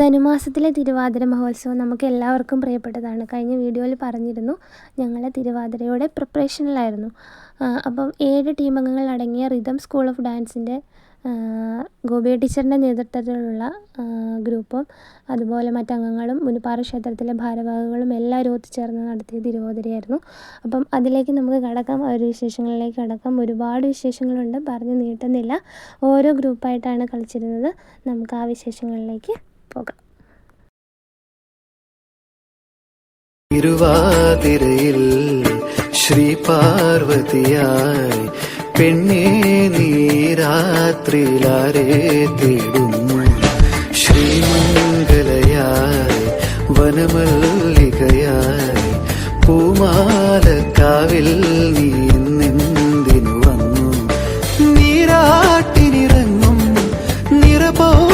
ധനുമാസത്തിലെ തിരുവാതിര മഹോത്സവം നമുക്ക് എല്ലാവർക്കും പ്രിയപ്പെട്ടതാണ്. കഴിഞ്ഞ വീഡിയോയിൽ പറഞ്ഞിരുന്നു ഞങ്ങൾ തിരുവാതിരയുടെ പ്രിപ്പറേഷനിലായിരുന്നു. അപ്പം ഏഴ് ടീമംഗങ്ങൾ അടങ്ങിയ റിതം സ്കൂൾ ഓഫ് ഡാൻസിന്റെ ഗോപിയ ടീച്ചറിന്റെ നേതൃത്വത്തിലുള്ള ഗ്രൂപ്പും അതുപോലെ മറ്റംഗങ്ങളും മുനിപ്പാറ ക്ഷേത്രത്തിലെ ഭാരവാഹികളും എല്ലാവരും ഒത്തുചേർന്ന് നടത്തിയ തിരുവോതിരയായിരുന്നു. അപ്പം അതിലേക്ക് നമുക്ക് കടക്കാം. ആ ഒരു വിശേഷങ്ങളിലേക്ക് കടക്കാം. ഒരുപാട് വിശേഷങ്ങളുണ്ട്. പറഞ്ഞു നീട്ടുന്നില്ല. ഓരോ ഗ്രൂപ്പായിട്ടാണ് കളിച്ചിരുന്നത്. നമുക്ക് ആ വിശേഷങ്ങളിലേക്ക് പോകാം. തിരുവാതിരയിൽ ശ്രീ പാർവതിയായി പെണ്ണേ നീരാത്രിയിലാരെ തേടുന്നു. ശ്രീമംഗലയായി വനമല്ലികയായി പൂമാലക്കാവിൽ നീ വന്നു? നീരാട്ടിനിറങ്ങും നിറപൗർണമിയല്ലേ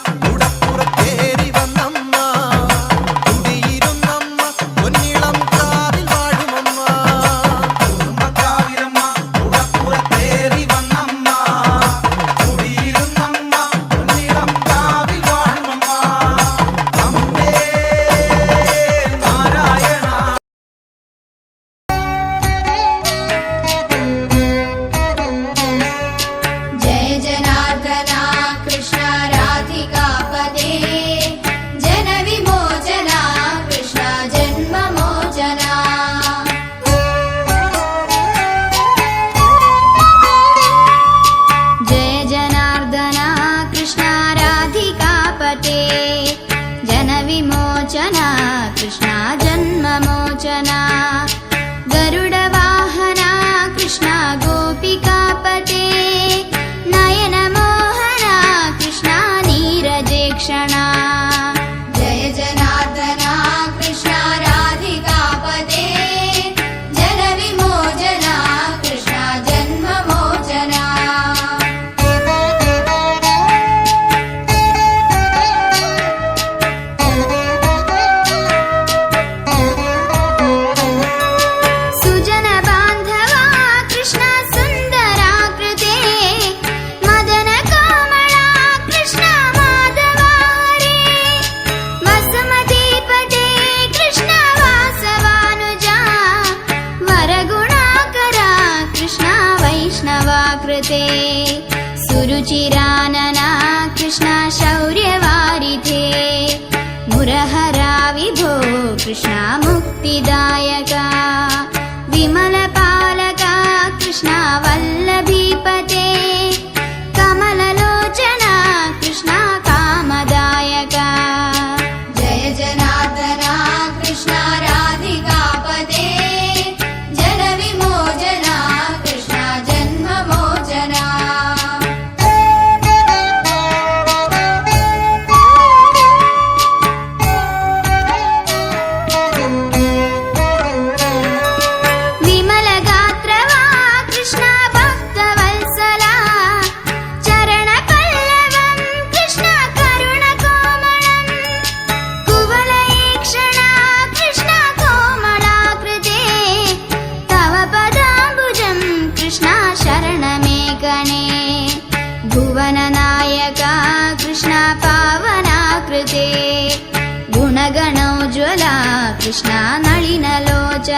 कृष्ण मुक्तिदायका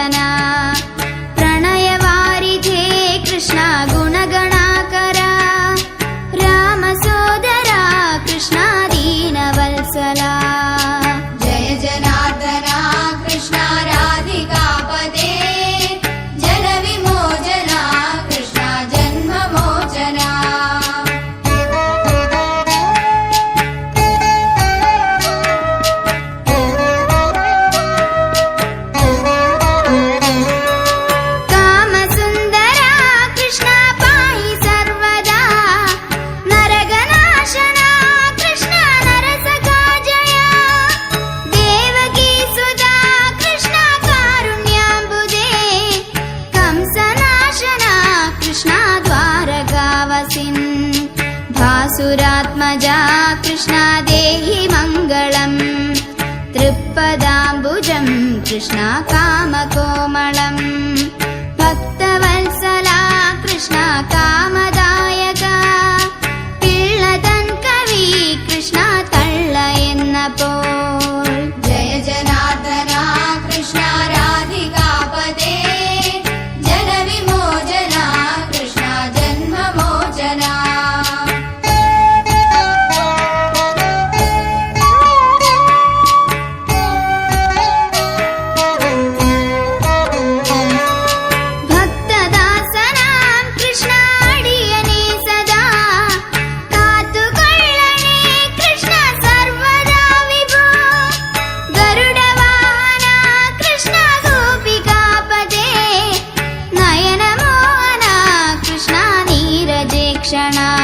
जना कृष्णकामकोमलम् भक्तवल्सला कृष्णकाम क्षणा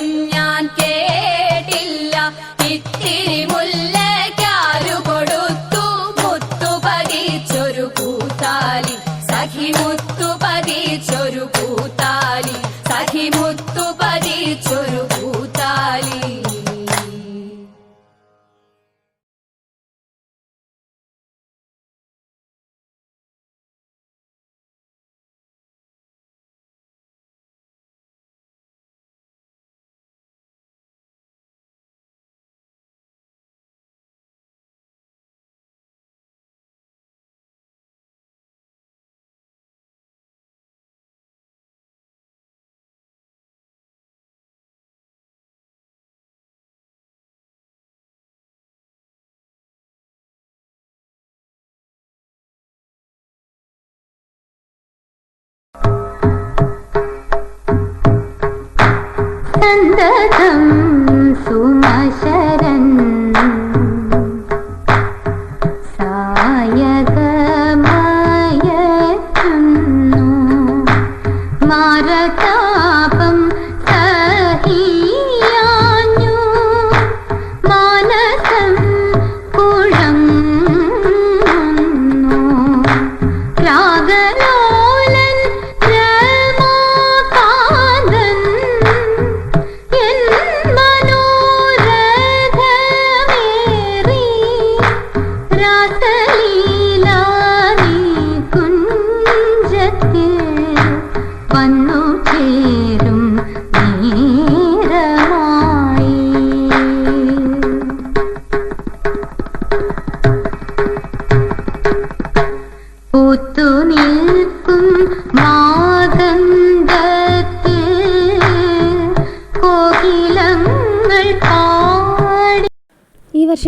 dunya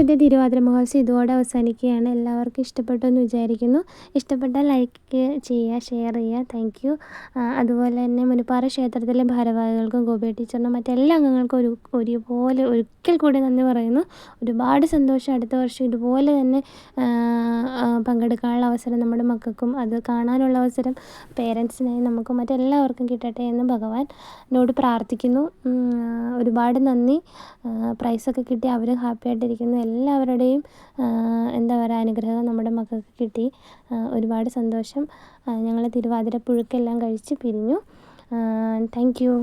വർഷത്തെ തിരുവാതിര മഹോത്സവം ഇതോടെ അവസാനിക്കുകയാണ്. എല്ലാവർക്കും ഇഷ്ടപ്പെട്ടു എന്ന് വിചാരിക്കുന്നു. ഇഷ്ടപ്പെട്ടാൽ ലൈക്ക് ചെയ്യുക ഷെയർ ചെയ്യുക. താങ്ക് യു അതുപോലെ തന്നെ മുനിപ്പാറ ക്ഷേത്രത്തിലെ ഭാരവാഹികൾക്കും ഗോപി ടീച്ചറിനും മറ്റെല്ലാ അംഗങ്ങൾക്കും ഒരു ഒരുപോലെ ഒരിക്കൽ കൂടി നന്ദി പറയുന്നു. ഒരുപാട് സന്തോഷം അടുത്ത വർഷം ഇതുപോലെ തന്നെ പങ്കെടുക്കാനുള്ള അവസരം നമ്മുടെ മക്കൾക്കും അത് കാണാനുള്ള അവസരം പേരൻസിനായി നമുക്കും മറ്റെല്ലാവർക്കും കിട്ടട്ടെ എന്ന് ഭഗവാനോട് പ്രാർത്ഥിക്കുന്നു. ഒരുപാട് നന്ദി. പ്രൈസൊക്കെ കിട്ടി. അവരും ഹാപ്പി ആയിട്ടിരിക്കുന്നു. എല്ലാവരുടെയും എന്താ പറയുക അനുഗ്രഹം നമ്മുടെ മക്കൾക്ക് കിട്ടി. ഒരുപാട് സന്തോഷം. ഞങ്ങൾ തിരുവാതിര പുഴുക്കെല്ലാം കഴിച്ച് പിരിഞ്ഞു. Thank you